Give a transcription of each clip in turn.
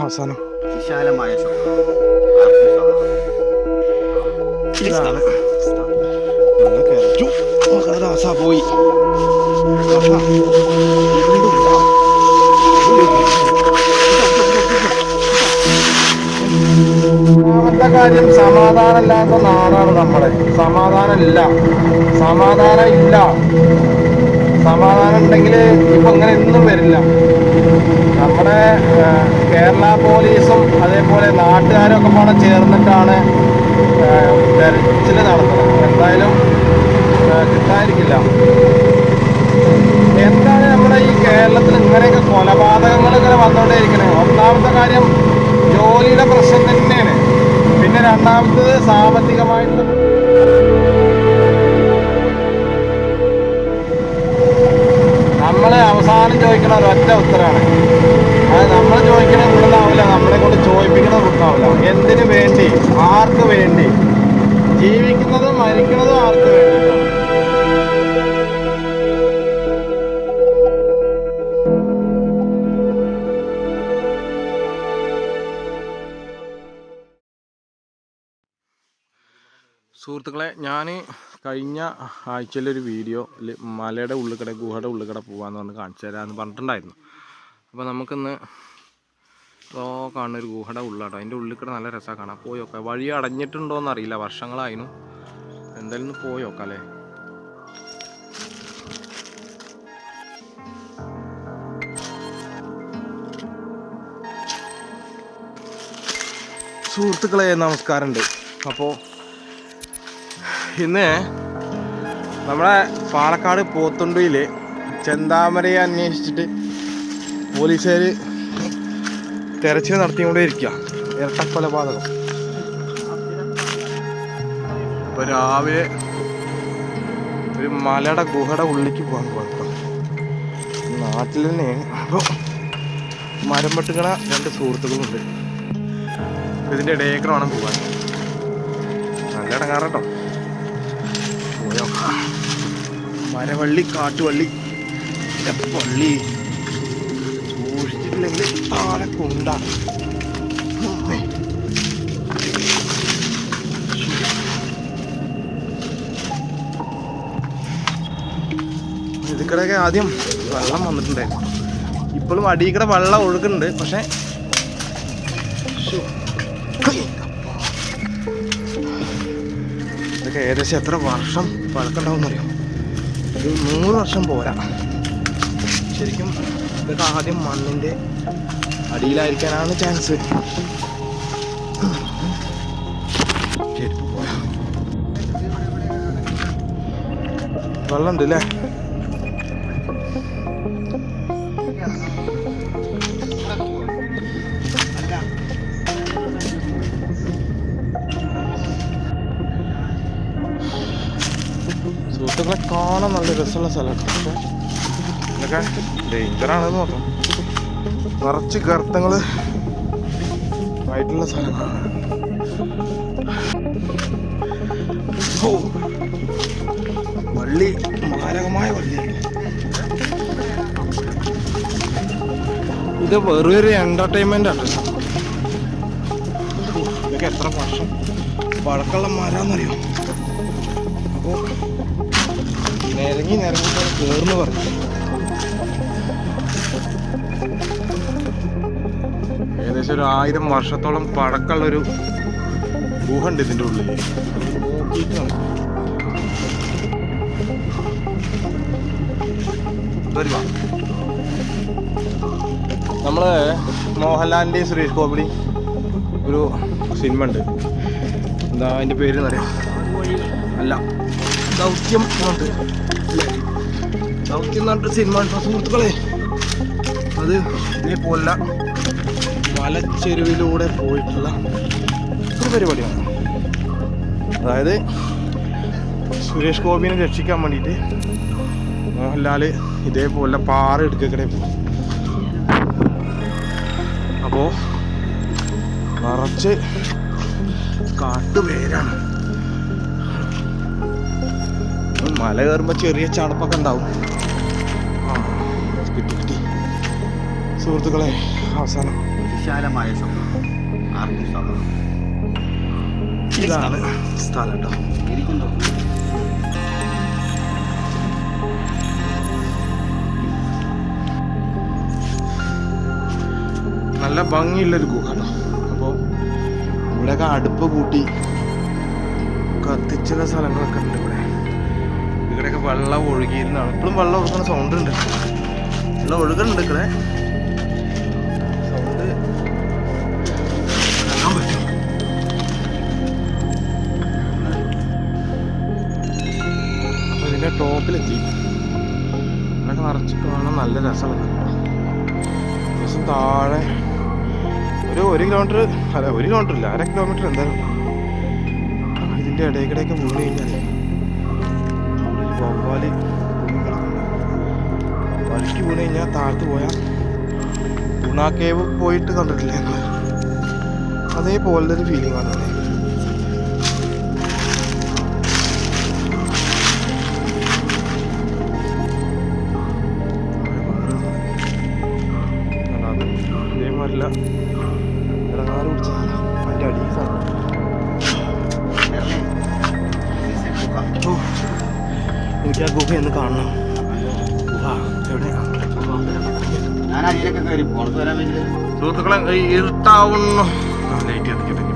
അവസാനം. വിശാലമായ പോയി. കാര്യം സമാധാനമില്ലാത്ത നാടാണ് നമ്മുടെ സമാധാനം ഇല്ല സമാധാനം ഇല്ല സമാധാനം ഉണ്ടെങ്കിൽ ഇപ്പൊ അങ്ങനെ ഒന്നും വരില്ല. നമ്മുടെ കേരള പോലീസും അതേപോലെ നാട്ടുകാരും ഒക്കെ കൂടെ ചേർന്നിട്ടാണ് തെരച്ചിൽ നടത്തുന്നത്. എന്തായാലും കിട്ടാതിരിക്കില്ല. എന്താണ് നമ്മുടെ ഈ കേരളത്തിൽ ഇങ്ങനെയൊക്കെ കൊലപാതകങ്ങൾ ഇങ്ങനെ വന്നുകൊണ്ടേയിരിക്കണേ? ഒന്നാമത്തെ കാര്യം ജോലിയുടെ പ്രശ്നം തന്നെയാണ്. പിന്നെ രണ്ടാമത്തത് സാമ്പത്തികമായിട്ടുള്ള നമ്മൾ അവസാനം ചോദിക്കുന്ന ഒരൊറ്റ ഉത്തരമാണ് അത് നമ്മൾ ചോദിക്കണ ഇവിടുന്നാവില്ല നമ്മളെ കൊണ്ട് ചോദിപ്പിക്കുന്ന ഇവിടുന്നാവില്ല എന്തിനു വേണ്ടി? ആർക്ക് വേണ്ടി? ജീവിക്കുന്നതും മരിക്കുന്നതും ആർക്ക് വേണ്ടിയിട്ടാണ്. സുഹൃത്തുക്കളെ ഞാൻ കഴിഞ്ഞ ആഴ്ചയിലൊരു വീഡിയോ മലയുടെ ഉള്ളിക്കട ഗുഹയുടെ ഉള്ളിക്കട പോകാമെന്ന് പറഞ്ഞ് കാണിച്ചു തരാമെന്ന് പറഞ്ഞിട്ടുണ്ടായിരുന്നു. അപ്പോൾ നമുക്കിന്ന് ഇപ്പോൾ കാണുന്ന ഒരു ഗുഹയുടെ ഉള്ളാട്ടോ. അതിന്റെ ഉള്ളിക്കട നല്ല രസമാണ് കാണാം പോയി നോക്കാം. വഴി അടഞ്ഞിട്ടുണ്ടോയെന്ന് അറിയില്ല. വർഷങ്ങളായിരുന്നു എന്തായാലും ഒന്ന് പോയി നോക്കാം അല്ലേ? സുഹൃത്തുക്കളെ നമസ്കാരമുണ്ട്. അപ്പോൾ ഇന്ന് നമ്മളെ പാലക്കാട് പോത്തുണ്ടിയിൽ ചെന്താമരയെ അന്വേഷിച്ചിട്ട് പോലീസുകാർ തെരച്ചിൽ നടത്തിക്കൊണ്ടേയിരിക്കുക ഇരട്ടക്കൊലപാതകം ഇപ്പൊ രാവിലെ ഒരു മലയുടെ ഗുഹയുടെ ഉള്ളിലേക്ക് പോകാൻ കുഴപ്പം നാട്ടിൽ തന്നെയാണ് അപ്പോൾ മരം വെട്ടുകണ രണ്ട് സുഹൃത്തുക്കളുണ്ട്. ഇതിന്റെ ഇടയേക്കറാണ് പോകാൻ. നല്ല ഇടങ്ങാറട്ടോ. മരവള്ളി കാട്ടുവള്ളി പള്ളി സൂക്ഷിച്ചിട്ടില്ലെങ്കിൽ ആളെ കൊണ്ടാണ് ഇതിക്കടൊക്കെ ആദ്യം വെള്ളം വന്നിട്ടുണ്ടായിരുന്നു. ഇപ്പോഴും അടിയിക്കടെ വെള്ളം ഒഴുക്കുന്നുണ്ട്. പക്ഷേ ഇതൊക്കെ ഏകദേശം എത്ര വർഷം പഴക്കമുണ്ടാവും അറിയാം ഒരു നൂറ് വർഷം പോരാ. ശരിക്കും ഇതൊക്കെ ആദ്യം മണ്ണിന്റെ അടിയിലായിരിക്കാനാണ് ചാൻസ് വെള്ളം ഉണ്ട് അല്ലേ സുഹൃത്തുക്കളെ കാണാൻ നല്ല രസമുള്ള സ്ഥലമാണ്. പക്ഷേ ഇതൊക്കെ ഡേഞ്ചറാണെന്ന് നോക്കാം നിറച്ച് ഗർത്തങ്ങൾ ആയിട്ടുള്ള സ്ഥലങ്ങളാണ് ഓ വള്ളി മാരകമായ വള്ളിയാണ് ഇത് വെറൊരു എന്റർടൈൻമെന്റ് എന്റർടൈൻമെന്റ് ആണ് ഇതൊക്കെ എത്ര വർഷം? പഴക്കമുള്ള മരാന്നറിയോ അപ്പോൾ നിരങ്ങി നിരങ്ങി കേറുന്നു പറഞ്ഞു. ഏകദേശം ഒരു ആയിരം വർഷത്തോളം പഴക്കമുള്ള ഒരു ഗുഹ ഉണ്ട് ഇതിന്റെ ഉള്ളിൽ. നോക്കിയിട്ട് നമുക്ക് വരുക നമ്മൾ മോഹൻലാലിന്റെയും സുരേഷ് ഗോപിയുടെയും ഒരു സിനിമ ഉണ്ട് എന്താ അതിന്റെ പേര് എന്നറിയാം അല്ല. ദൗത്യം ഉണ്ട് ദൗത്യം എന്ന് സിനിമ സുഹൃത്തുക്കളെ അത് ഇതേപോലുള്ള മലച്ചെരുവിലൂടെ പോയിട്ടുള്ള ഒരു പരിപാടിയാണ്. അതായത് സുരേഷ് ഗോപിനെ രക്ഷിക്കാൻ വേണ്ടിയിട്ട് മോഹൻലാൽ ഇതേപോലെ പാറ എടുക്കക്കടെ അപ്പോൾ നിറച്ച് കാട്ടുപേരാണ്. മല കയറുമ്പോൾ ചെറിയ ചടപ്പൊക്കെ ഉണ്ടാവും. ആ കിട്ടി കിട്ടി. സുഹൃത്തുക്കളെ അവസാനം. വിശാലമായ ഇതാണ് സ്ഥലം കേട്ടോ നല്ല ഭംഗിയുള്ളൊരു ഗുഹ കേട്ടോ അപ്പോൾ ഇവിടെയൊക്കെ അടുപ്പ് കൂട്ടി കത്തിച്ചുള്ള സ്ഥലങ്ങളൊക്കെ ഉണ്ട് ഇവിടെ. ഇവിടെയൊക്കെ വെള്ളം ഒഴുകിയിരുന്നാണ്. ഇപ്പോഴും വെള്ളം ഒഴുകുന്ന സൗണ്ട് ഉണ്ട്. വെള്ളം ഒഴുകുന്നുണ്ട് ഇക്കടെ. സൗണ്ട് അപ്പോൾ ഇതിന്റെ ടോപ്പിലെത്തി ഇവിടെയൊക്കെ നിറച്ച് കാണാൻ നല്ല രസമുള്ള ദിവസം താഴെ ഒരു ഒരു കിലോമീറ്റർ അല്ല ഒരു കിലോമീറ്റർ ഇല്ല അര കിലോമീറ്റർ എന്തായാലും. ഇതിന്റെ ഇടയ്ക്കിടെയൊക്കെ വീണ് കഴിഞ്ഞാൽ വവ്വാൽ. വഴിക്ക് വീണ് കഴിഞ്ഞാൽ താഴത്ത് പോയാൽ ഗുണ കേവ് പോയിട്ട് കണ്ടിട്ടില്ല ഞങ്ങൾ അതേപോലെ ഒരു ഫീലിംഗ് ആണ്. വരാൻ കാണണം സുഹൃത്തുക്കളെ ഈ ഇരുട്ടാവുന്നു ലൈറ്റ് കത്തിക്കട്ടെ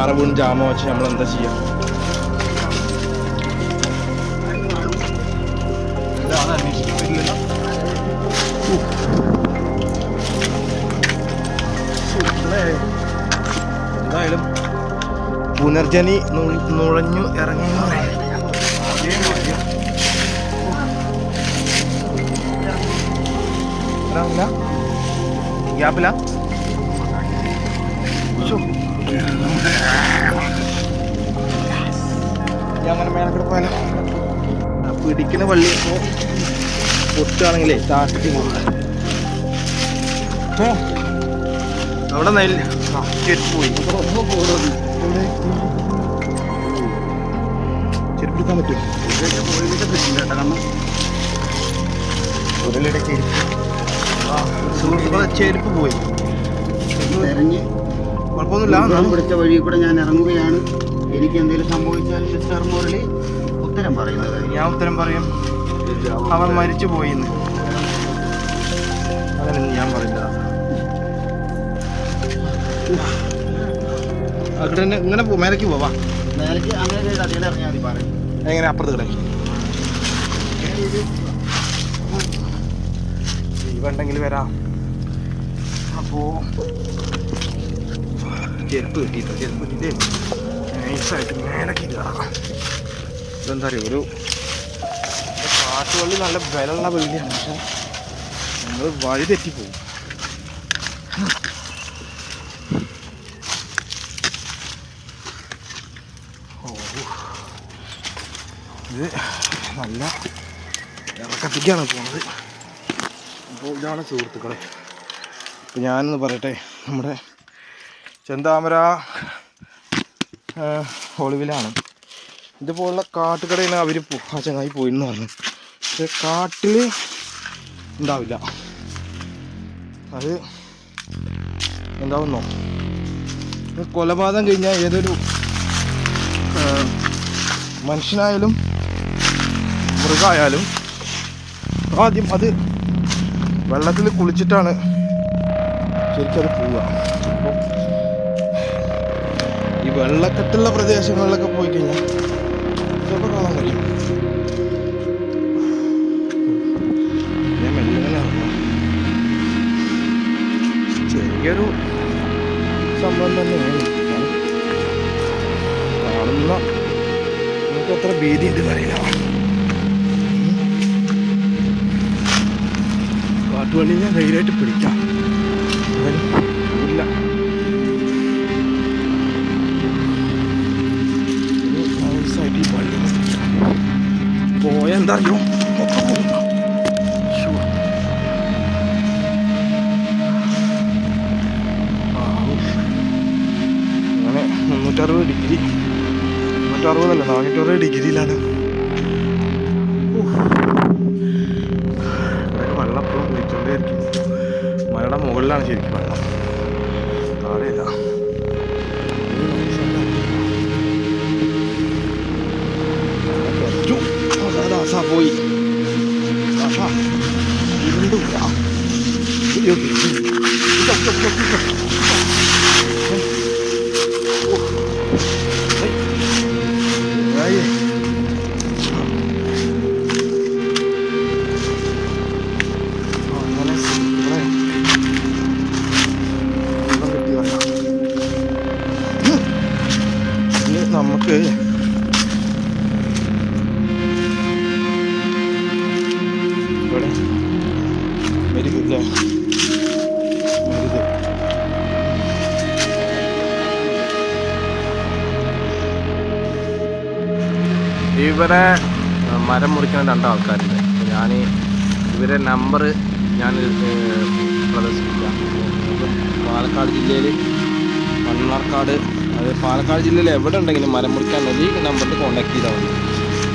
പാറ വീണ് ജാമ വെച്ച് നമ്മൾ എന്താ ചെയ്യാം? എന്തായാലും പുനർജനി നുഴഞ്ഞു ഇറങ്ങി എന്ന് പിടിക്കുന്ന പള്ളി പൊട്ടുകയാണെങ്കിലേ താഴ്ത്തി അവിടെ നെല്ല് പോയി. എവിടെ? ചെരുപ്പ് എടുക്കാൻ പറ്റുമോ പോയിട്ട് പറ്റില്ല കേട്ടോ കാരണം ഉടലിടെ ചെരുപ്പ്. ആ സുഹൃത്തുക്കളെ ചെരുപ്പ് പോയി. തെരഞ്ഞ് കുഴപ്പമൊന്നുമില്ല. ഞാൻ പിടിച്ച വഴി കൂടെ ഞാൻ ഇറങ്ങുകയാണ്. എനിക്ക് എന്തെങ്കിലും സംഭവിച്ചാൽ മിസ്റ്റർ മുരളി ഉത്തരം പറയുന്നത്. ഞാൻ ഉത്തരം പറയും. അവൻ മരിച്ചു പോയി അങ്ങനെ ഞാൻ പറയില്ല. അവിടെ തന്നെ ഇങ്ങനെ പോ മേലേക്ക് പോവാ. നേരത്തെ അങ്ങനെ അതിൽ ഇറങ്ങിയാൽ മതി പറയും. എങ്ങനെ അപ്പുറത്ത് കിടക്കി? ജീവുണ്ടെങ്കിൽ വരാം. അപ്പോ ചെരുപ്പ് കിട്ടിയിട്ടോ ചെരുപ്പ് കിട്ടിയിട്ടേ നൈസായിട്ട് മേലേക്ക് കയറാം ഇതെന്താ അറിയോ ഒരു കാട്ടുവള്ളി നല്ല ബലമുള്ള വെള്ളിയാണ് പക്ഷെ നമ്മൾ വഴി തെറ്റിപ്പോവും ഇത് നല്ല ഇറക്കത്തേക്കാണ് പോണത് അപ്പോൾ ഇതാണ് സുഹൃത്തുക്കളെ. ഇപ്പം ഞാനെന്ന് പറയട്ടെ നമ്മുടെ ചെന്താമര ഒളിവിലാണ്. ഇതുപോലുള്ള കാട്ടുകടയിൽ അവർ ആ ചങ്ങായി പോയിന്ന് പറഞ്ഞു പക്ഷെ കാട്ടിൽ ഉണ്ടാവില്ല. അത് എന്താവുന്നോ? കൊലപാതകം കഴിഞ്ഞാൽ ഏതൊരു മനുഷ്യനായാലും മൃഗമായാലും ആദ്യം അത് വെള്ളത്തിൽ കുളിച്ചിട്ടാണ് ശരിക്കും അത് പോവുക. ഈ വെള്ളക്കെട്ടുള്ള പ്രദേശങ്ങളിലൊക്കെ പോയി കഴിഞ്ഞാൽ ചിലപ്പോൾ കാണാൻ കഴിയും. ചെറിയൊരു സംഭവം തന്നെയാണ്. നമുക്ക് എത്ര ഭീതി ഉണ്ടെന്ന് ധൈര്യമായിട്ട് പിടിക്കാം. ഉഫ്. അങ്ങനെ മുന്നൂറ്ററുപത് ഡിഗ്രി. മുന്നൂറ്ററുപതല്ല നാനൂറ്ററുപത് ഡിഗ്രിയിലാണ്. വെള്ളം എപ്പോഴും കുളിച്ചോണ്ടേയിരിക്കും മലയുടെ മുകളിലാണ് ശരിക്കും വെള്ളം. താഴെയില്ല. ദാസ പോയി ദാസ ഇരുണ്ടില്ല അയ്യോ. ഇതാ, ഇതാ, ഇതാ, ഇതാ. ഓ. മരം മുറിക്കുന്ന രണ്ടാൾക്കാരുണ്ട് അപ്പോൾ ഞാൻ ഇവരെ നമ്പർ ഞാൻ പ്രദർശിപ്പിക്കാം. പാലക്കാട് ജില്ലയിൽ മണ്ണാർക്കാട് അത് പാലക്കാട് ജില്ലയിൽ എവിടെ ഉണ്ടെങ്കിലും മരം മുറിക്കാൻ ഈ നമ്പറിൽ കോൺടാക്ട് ചെയ്താൽ മതി.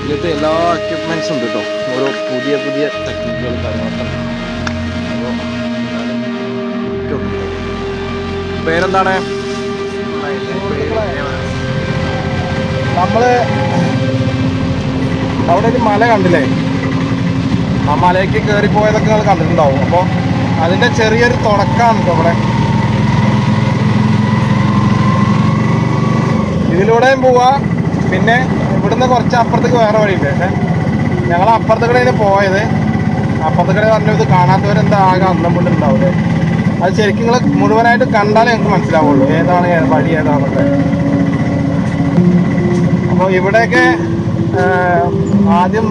ഇതിലത്തെ എല്ലാ എക്യുപ്മെന്റ്സും ഉണ്ട് കേട്ടോ ഓരോ പുതിയ പുതിയ ടെക്നിക്കുകളും കാര്യങ്ങളൊക്കെ. പേരെന്താണ്? നമ്മൾ അവിടെ ഒരു മല കണ്ടില്ലേ? ആ മലയ്ക്ക് കയറി പോയതൊക്കെ നിങ്ങൾ കണ്ടിട്ടുണ്ടാവും. അപ്പോൾ അതിന്റെ ചെറിയൊരു തുടക്കമാണ് അവിടെ ഇതിലൂടെയും പോവാ. പിന്നെ ഇവിടുന്ന് കുറച്ച് അപ്പുറത്തേക്ക് വേറെ വഴിയുണ്ട്. പക്ഷേ ഞങ്ങൾ അപ്പുറത്തെ കടയിൽ പോയത്. അപ്പുറത്തെ കടയിൽ പറഞ്ഞത് കാണാത്തവരെന്താ ആകെ അന്നം കൊണ്ടുണ്ടാവില്ലേ അത് ശരിക്കും നിങ്ങൾ മുഴുവനായിട്ട് കണ്ടാലേ ഞങ്ങൾക്ക് മനസ്സിലാവുള്ളൂ. ഏതാണ് വഴി ഏതാണെന്നൊക്കെ അപ്പോൾ ഇവിടെയൊക്കെ ആദ്യം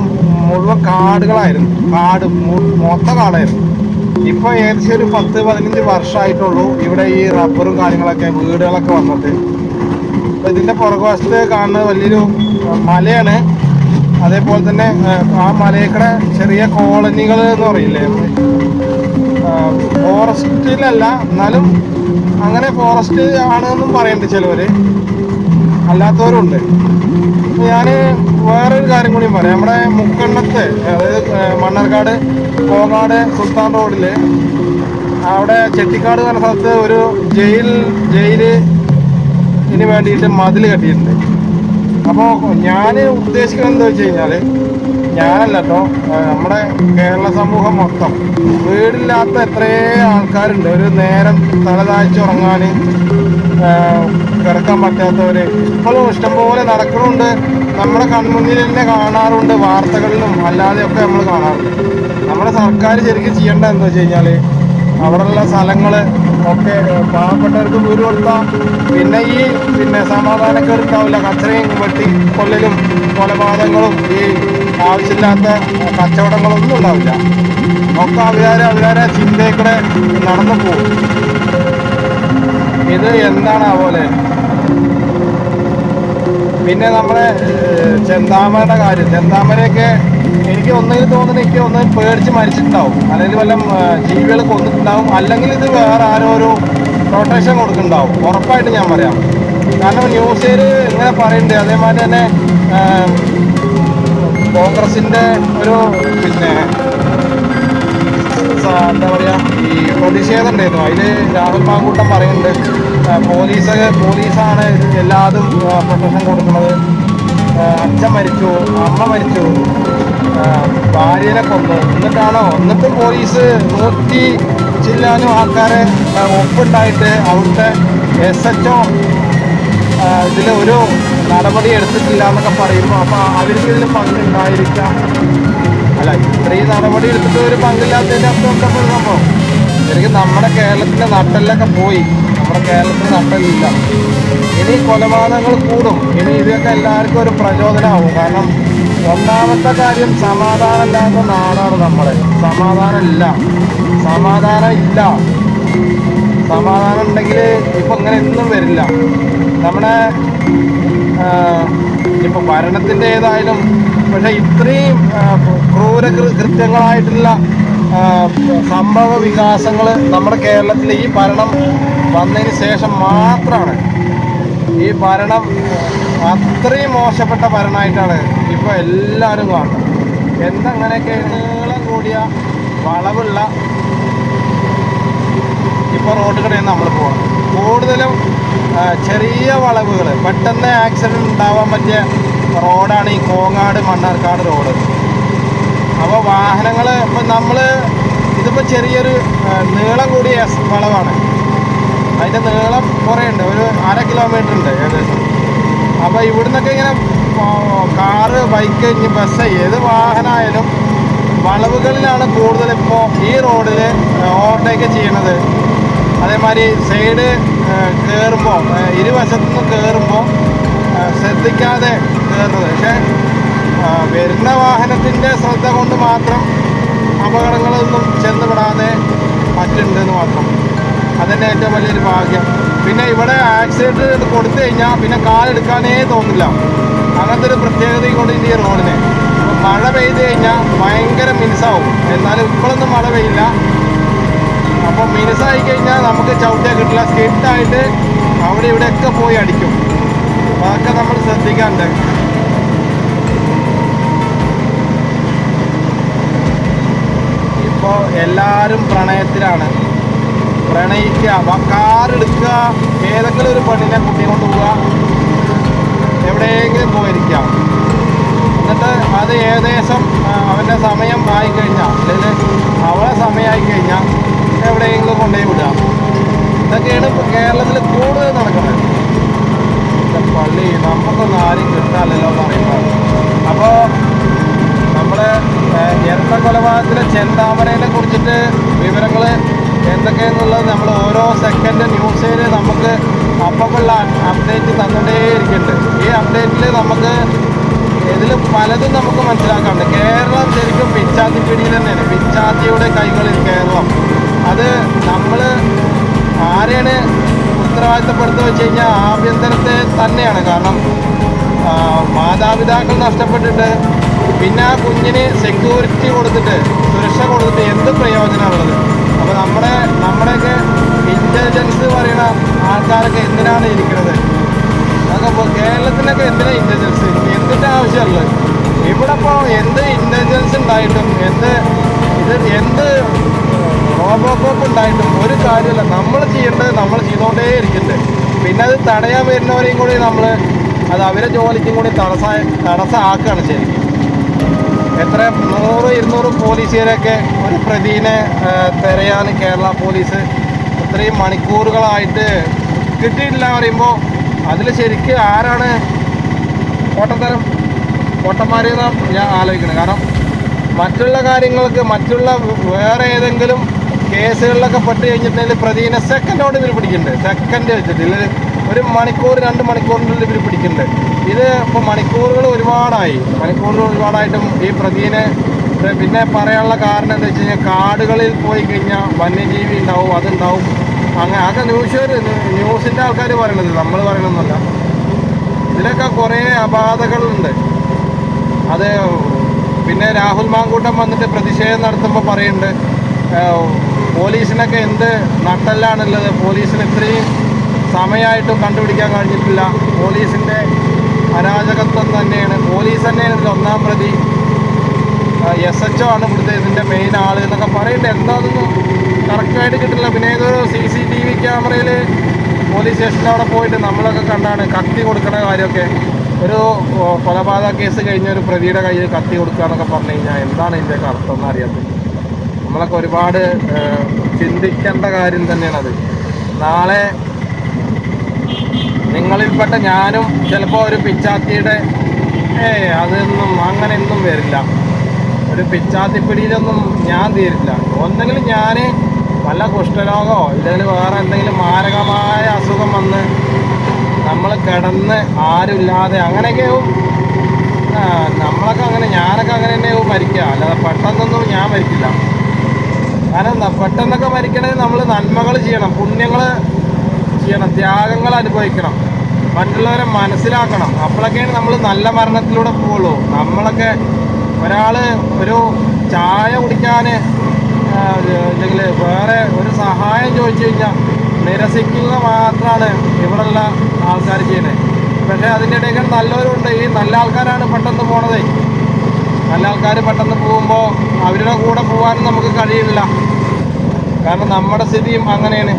മുഴുവൻ കാടുകളായിരുന്നു. കാട് മൊത്ത കാടായിരുന്നു. ഇപ്പൊ ഏകദേശം ഒരു പത്ത് പതിനഞ്ച് വർഷമായിട്ടുള്ളൂ ഇവിടെ ഈ റബ്ബറും കാര്യങ്ങളൊക്കെ വീടുകളൊക്കെ വന്നിട്ട്. അപ്പൊ ഇതിന്റെ പുറകുവശത്ത് കാണുന്ന വലിയൊരു മലയാണ്. അതേപോലെ തന്നെ ആ മലയേക്കടെ ചെറിയ കോളനികൾ എന്ന് പറയില്ലേ? ഫോറസ്റ്റിലല്ല എന്നാലും അങ്ങനെ ഫോറസ്റ്റ് ആണെന്നും പറയുന്നുണ്ട് ചിലവര്. അല്ലാത്തവരുണ്ട്. ഞാൻ വേറൊരു കാര്യം കൂടി പറയാം. നമ്മുടെ മുക്കണ്ണത്ത് അതായത് മണ്ണാർക്കാട് കോങ്ങാട് സുൽത്താൻ റോഡിൽ അവിടെ ചെട്ടിക്കാട് എന്ന സ്ഥലത്ത് ഒരു ജയിൽ ജയിൽ ഇതിന് വേണ്ടിയിട്ട് മതിൽ കെട്ടിയിട്ടുണ്ട്. അപ്പോൾ ഞാൻ ഉദ്ദേശിക്കുന്നത് എന്താ വെച്ച് കഴിഞ്ഞാൽ ഞാനല്ല കേട്ടോ നമ്മുടെ കേരള സമൂഹം മൊത്തം വീടില്ലാത്ത എത്രയോ ആൾക്കാരുണ്ട്. ഒരു നേരം തലതാഴ്ച ഉറങ്ങാൻ കിടക്കാൻ പറ്റാത്തവര്. ഇപ്പോഴും ഇഷ്ടംപോലെ നടക്കുന്നുണ്ട് നമ്മുടെ കൺമുന്നിൽ തന്നെ കാണാറുണ്ട് വാർത്തകളിലും അല്ലാതെയൊക്കെ നമ്മൾ കാണാറുണ്ട്. നമ്മുടെ സർക്കാർ ശരിക്കും ചെയ്യേണ്ട എന്താ വെച്ച് കഴിഞ്ഞാൽ അവിടെയുള്ള സ്ഥലങ്ങൾ ഒക്കെ പാവപ്പെട്ടവർക്ക് വീട് കൊടുത്താൽ പിന്നെ ഈ പിന്നെ സമാധാനക്കേട് ഉണ്ടാവില്ല കച്ചറയും വെട്ടി കൊല്ലലും കൊലപാതകങ്ങളും ഈ ആവശ്യമില്ലാത്ത കച്ചവടങ്ങളൊന്നും ഉണ്ടാവില്ല. ഒക്കെ അവരാരെ അവരാരെ ചിന്തയ്ക്കൂടെ നടന്നു പോകും. ഇത് എന്താണ് പോലെ? പിന്നെ നമ്മുടെ ചെന്താമരയുടെ കാര്യം. ചെന്താമരയൊക്കെ എനിക്ക് ഒന്നെങ്കിൽ തോന്നുന്നു എനിക്ക് ഒന്ന് പേടിച്ച് മരിച്ചിട്ടുണ്ടാവും. അല്ലെങ്കിൽ വല്ല ജീവികൾ കൊന്നിട്ടുണ്ടാവും. അല്ലെങ്കിൽ ഇത് വേറെ ആരോ ഒരു പ്രൊട്ടക്ഷൻ കൊടുക്കുന്നുണ്ടാവും. ഉറപ്പായിട്ട് ഞാൻ പറയാം. കാരണം ന്യൂസിൽ ഇങ്ങനെ പറയുന്നുണ്ട്. അതേമാതിരി തന്നെ കോൺഗ്രസിന്റെ ഒരു പിന്നെ പ്രതിഷേധം ഉണ്ടായിരുന്നു അതിൽ രാഹുൽ മാങ്കൂട്ടം പറയുന്നുണ്ട് പോലീസ് പോലീസാണ് എല്ലാതും പ്രൊട്ടക്ഷൻ കൊടുക്കുന്നത്. അച്ഛൻ മരിച്ചു അമ്മ മരിച്ചു ഭാര്യനെ കൊന്നു. എന്നിട്ടാണോ? എന്നിട്ടും പോലീസ് നൂറ്റി ചില്ലാനും ആൾക്കാരെ ഒപ്പുണ്ടായിട്ട് അവിടുത്തെ എസ് എച്ച് ഇതിൽ ഒരു നടപടി എടുത്തിട്ടില്ല എന്നൊക്കെ പറയുമ്പോൾ അപ്പോൾ അവർക്ക് ഇതിൽ പങ്കുണ്ടായിരിക്കാം. അല്ല ഇത്രയും നടപടി എടുത്തിട്ട് ഒരു പങ്കില്ലാത്തതിന്റെ അർത്ഥം സംഭവം ശരിക്കും നമ്മുടെ കേരളത്തിന്റെ നട്ടെല്ലൊക്കെ പോയി. നമ്മുടെ കേരളത്തിന് നട്ടെല്ലില്ല. ഇനി കൊലപാതകങ്ങൾ കൂടും. ഇനി ഇതൊക്കെ എല്ലാവർക്കും ഒരു പ്രചോദനമാവും. കാരണം ഒന്നാമത്തെ കാര്യം സമാധാനമില്ലാത്ത നാടാണ് നമ്മുടെ സമാധാനം ഇല്ല സമാധാനം ഇല്ല സമാധാനം ഉണ്ടെങ്കിൽ ഇപ്പൊ ഇങ്ങനെ ഒന്നും വരില്ല. നമ്മുടെ ഇപ്പൊ ഭരണത്തിന്റെ ഏതായാലും പക്ഷേ ഇത്രയും ക്രൂര കൃത്യങ്ങളായിട്ടുള്ള സംഭവ വികാസങ്ങൾ നമ്മുടെ കേരളത്തിൽ ഈ ഭരണം വന്നതിന് ശേഷം മാത്രമാണ് ഈ ഭരണം അത്രയും മോശപ്പെട്ട ഭരണമായിട്ടാണ് ഇപ്പോൾ എല്ലാവരും കാണുന്നത്. എന്തങ്ങനെയൊക്കെ നീളം കൂടിയ വളവുള്ള ഇപ്പോൾ റോഡുകളിൽ നമ്മൾ പോകണം കൂടുതലും ചെറിയ വളവുകൾ പെട്ടെന്ന് ആക്സിഡന്റ് ഉണ്ടാവാൻ പറ്റിയ റോഡാണ് ഈ കോങ്ങാട് മണ്ണാർക്കാട് റോഡ്. അപ്പോൾ വാഹനങ്ങൾ ഇപ്പം നമ്മൾ ഇതിപ്പോൾ ചെറിയൊരു നീളം കൂടിയ വളവാണ്. അതിന്റെ നീളം കുറേ ഉണ്ട് ഒരു അര കിലോമീറ്റർ ഉണ്ട് ഏകദേശം. അപ്പോൾ ഇവിടുന്നൊക്കെ ഇങ്ങനെ കാറ് ബൈക്ക് ഇനി ബസ് ഏത് വാഹനമായാലും വളവുകളിലാണ് കൂടുതൽ ഇപ്പോൾ ഈ റോഡിൽ ഓവർടേക്ക് ചെയ്യണത്. അതേമാതിരി സൈഡ് കയറുമ്പോൾ ഇരുവശത്തു നിന്ന് കയറുമ്പോൾ ശ്രദ്ധിക്കാതെ കയറുന്നത് പക്ഷേ വരുന്ന വാഹനത്തിന്റെ ശ്രദ്ധ കൊണ്ട് മാത്രം അപകടങ്ങളൊന്നും ചെന്നുപെടാതെ പറ്റുന്നുണ്ടെന്ന് മാത്രം. അതന്നെ ഏറ്റവും വലിയൊരു ഭാഗ്യം. പിന്നെ ഇവിടെ ആക്സിഡന്റ് കൊടുത്തു കഴിഞ്ഞാൽ പിന്നെ കാലെടുക്കാനേ തോന്നില്ല. അങ്ങനത്തെ ഒരു പ്രത്യേകതയും കൊണ്ട് ഇന്ത്യ റോഡിന്. മഴ പെയ്ത് കഴിഞ്ഞാൽ ഭയങ്കര മിനുസാവും. എന്നാലും ഇപ്പോഴൊന്നും മഴ പെയ്യില്ല. അപ്പം മിനുസായി കഴിഞ്ഞാൽ നമുക്ക് ചവിട്ടിയാൽ കിട്ടില്ല. സ്കിഡായിട്ട് അവിടെ ഇവിടെയൊക്കെ പോയി അടിക്കും. അതൊക്കെ നമ്മൾ ശ്രദ്ധിക്കാറുണ്ട് ഇപ്പോൾ എല്ലാവരും പ്രണയത്തിലാണ്. പ്രണയിക്കുക. അപ്പോൾ കാറെടുക്കുക ഏതെങ്കിലും ഒരു പെണ്ണിനെ കുട്ടിയെ കൊണ്ട് പോവുക. എവിടെയെങ്കിലും പോയിരിക്കാം എന്നിട്ട് അത് ഏകദേശം അവന്റെ സമയം ആയിക്കഴിഞ്ഞാൽ അല്ലെങ്കിൽ അവളെ സമയമായി കഴിഞ്ഞാൽ എവിടെയെങ്കിലും കൊണ്ടുപോയി വിടുക. ഇതൊക്കെയാണ് കേരളത്തിൽ കൂടുതൽ നടക്കുന്നത്. പള്ളി നമുക്കൊന്നും ആരും കിട്ടാനല്ലോ പറയുന്നത്. അപ്പോൾ ഇരട്ട കൊലപാതകത്തിലെ ചെന്താമരനെ കുറിച്ചിട്ട് വിവരങ്ങൾ എന്തൊക്കെയെന്നുള്ളത് നമ്മൾ ഓരോ സെക്കൻഡ് ന്യൂസിൽ നമുക്ക് അപ്പോഴുള്ള അപ്ഡേറ്റ് തന്നുകൊണ്ടേയിരിക്കുന്നുണ്ട് ഈ അപ്ഡേറ്റിൽ നമുക്ക് ഇതിൽ പലതും നമുക്ക് മനസ്സിലാക്കാറുണ്ട് കേരളം ശരിക്കും പിച്ചാത്തി പിടിയിൽ തന്നെയാണ്. പിച്ചാത്തിയുടെ കൈകളിൽ കേരളം. അത് നമ്മൾ ആരെയാണ് ഉത്തരവാദിത്തപ്പെടുത്തുക വെച്ച് കഴിഞ്ഞാൽ ആഭ്യന്തരത്തെ തന്നെയാണ്. കാരണം മാതാപിതാക്കൾ നഷ്ടപ്പെട്ടിട്ട് പിന്നെ ആ കുഞ്ഞിന് സെക്യൂരിറ്റി കൊടുത്തിട്ട് സുരക്ഷ കൊടുത്തിട്ട് എന്ത് പ്രയോജനമുള്ളത്? അപ്പോൾ നമ്മുടെ നമ്മുടെയൊക്കെ ഇന്റലിജൻസ് പറയുന്ന ആൾക്കാരൊക്കെ എന്തിനാണ് ഇരിക്കുന്നത്? അതൊക്കെ ഇപ്പോൾ കേരളത്തിനൊക്കെ എന്തിനാ ഇന്റലിജൻസ് എന്തിന്റെ ആവശ്യമുള്ളത്? ഇവിടെ ഇപ്പോൾ എന്ത് ഇന്റലിജൻസ് ഉണ്ടായിട്ടും എന്ത് ഇത് എന്ത് റോബോക്കോപ്പ് ഉണ്ടായിട്ടും ഒരു കാര്യമില്ല. നമ്മൾ ചെയ്യേണ്ടത് നമ്മൾ ചെയ്തുകൊണ്ടേ ഇരിക്കുന്നുണ്ട്. പിന്നെ അത് തടയാൻ വരുന്നവരെയും കൂടി നമ്മൾ അത് അവരെ ജോലിക്കും കൂടി തടസ്സ തടസ്സമാക്കുകയാണ് ശരിക്കും. എത്ര? നൂറ് ഇരുന്നൂറ് പോലീസുകാരൊക്കെ ഒരു പ്രതിനെ തിരയാൻ കേരള പോലീസ് ഇത്രയും മണിക്കൂറുകളായിട്ട് കിട്ടിയിട്ടില്ല പറയുമ്പോൾ അതിൽ ശരിക്കും ആരാണ് കോട്ടത്തരം? കോട്ടന്മാരെന്നാണ് ഞാൻ ആലോചിക്കുന്നത് കാരണം മറ്റുള്ള കാര്യങ്ങൾക്ക് മറ്റുള്ള വേറെ ഏതെങ്കിലും കേസുകളിലൊക്കെ പെട്ട് കഴിഞ്ഞിട്ടുണ്ടെങ്കിൽ പ്രതിനെ സെക്കൻഡോട് ഇതിൽ പിടിക്കുന്നുണ്ട് സെക്കൻഡ് വെച്ചിട്ട്. ഇതിൽ ഒരു മണിക്കൂർ രണ്ട് മണിക്കൂറിനുള്ളിൽ ഇവർ പിടിക്കുന്നുണ്ട്. ഇത് ഇപ്പോൾ മണിക്കൂറുകൾ ഒരുപാടായി. മണിക്കൂറുകൾ ഒരുപാടായിട്ടും ഈ പ്രതിനെ പിന്നെ പറയാനുള്ള കാരണം എന്താ വെച്ച് കഴിഞ്ഞാൽ കാടുകളിൽ പോയി കഴിഞ്ഞാൽ വന്യജീവി ഉണ്ടാവും അതുണ്ടാവും. അങ്ങനെ അതൊക്കെ ന്യൂസ് ന്യൂസിന്റെ ആൾക്കാർ പറയണത് നമ്മൾ പറയണമെന്നല്ല ഇതിലൊക്കെ കുറേ അപാധകളുണ്ട്. അത് പിന്നെ രാഹുൽ മാങ്കൂട്ടം വന്നിട്ട് പ്രതിഷേധം നടത്തുമ്പോൾ പറയുന്നുണ്ട് പോലീസിനൊക്കെ എന്ത് നട്ടല്ലാണുള്ളത് പോലീസിന് ഇത്രയും സമയമായിട്ടും കണ്ടുപിടിക്കാൻ കഴിഞ്ഞിട്ടില്ല. പോലീസിന്റെ അരാജകത്വം തന്നെയാണ്. പോലീസ് തന്നെയാണ് ഇതിൽ ഒന്നാം പ്രതി. എസ് എച്ച് ഒ ആണ് ഇവിടുത്തെ ഇതിന്റെ മെയിൻ ആൾ എന്നൊക്കെ പറയുന്നുണ്ട് എന്താണെന്ന് കറക്റ്റായിട്ട് കിട്ടില്ല. പിന്നെ ഏതൊരു സി സി ടി വി ക്യാമറയിൽ പോലീസ് സ്റ്റേഷനിൽ അവിടെ പോയിട്ട് നമ്മളൊക്കെ കണ്ടാണ് കത്തി കൊടുക്കണ കാര്യമൊക്കെ. ഒരു കൊലപാതക കേസ് കഴിഞ്ഞ ഒരു പ്രതിയുടെ കയ്യിൽ കത്തി കൊടുക്കുക എന്നൊക്കെ പറഞ്ഞു കഴിഞ്ഞാൽ എന്താണ് ഇതിന്റെയൊക്കെ അർത്ഥം എന്ന് അറിയാത്തത് നമ്മളൊക്കെ ഒരുപാട് ചിന്തിക്കേണ്ട കാര്യം തന്നെയാണത്. നാളെ നിങ്ങളിൽപ്പെട്ട ഞാനും ചിലപ്പോൾ ഒരു പിച്ചാത്തിയുടെ ഏ അതൊന്നും അങ്ങനെ ഒന്നും വരില്ല. ഒരു പിച്ചാത്തിപ്പിടിയിലൊന്നും ഞാൻ തീരില്ല. ഒന്നെങ്കിലും ഞാൻ വല്ല കുഷ്ഠരോഗമോ ഇല്ലെങ്കിൽ വേറെ എന്തെങ്കിലും മാരകമായ അസുഖം വന്ന് നമ്മൾ കിടന്ന് ആരുമില്ലാതെ അങ്ങനെയൊക്കെയാവും. നമ്മളൊക്കെ അങ്ങനെ ഞാനൊക്കെ അങ്ങനെ തന്നെയാവും മരിക്കുക. അല്ലാതെ പെട്ടെന്നൊന്നും ഞാൻ മരിക്കില്ല. കാരണം പെട്ടെന്നൊക്കെ മരിക്കണമെങ്കിൽ നമ്മൾ നന്മകൾ ചെയ്യണം. പുണ്യങ്ങൾ ചെയ്യണം ത്യാഗങ്ങൾ അനുഭവിക്കണം. മറ്റുള്ളവരെ മനസ്സിലാക്കണം. അപ്പോഴൊക്കെയാണ് നമ്മൾ നല്ല മരണത്തിലൂടെ പോവുള്ളൂ. നമ്മളൊക്കെ ഒരാൾ ഒരു ചായ കുടിക്കാൻ അല്ലെങ്കിൽ വേറെ ഒരു സഹായം ചോദിച്ചു കഴിഞ്ഞാൽ നിരസിക്കുക മാത്രമാണ് ഇവിടെയുള്ള ആൾക്കാർ ചെയ്യുന്നത് പക്ഷേ അതിന്റെ ഇടയ്ക്ക് നല്ലവരുണ്ട്. ഈ നല്ല ആൾക്കാരാണ് പെട്ടെന്ന് പോണത്. നല്ല ആൾക്കാർ പെട്ടെന്ന് പോകുമ്പോൾ അവരുടെ കൂടെ പോകാനും നമുക്ക് കഴിയില്ല കാരണം നമ്മുടെ സ്ഥിതിയും അങ്ങനെയാണ്.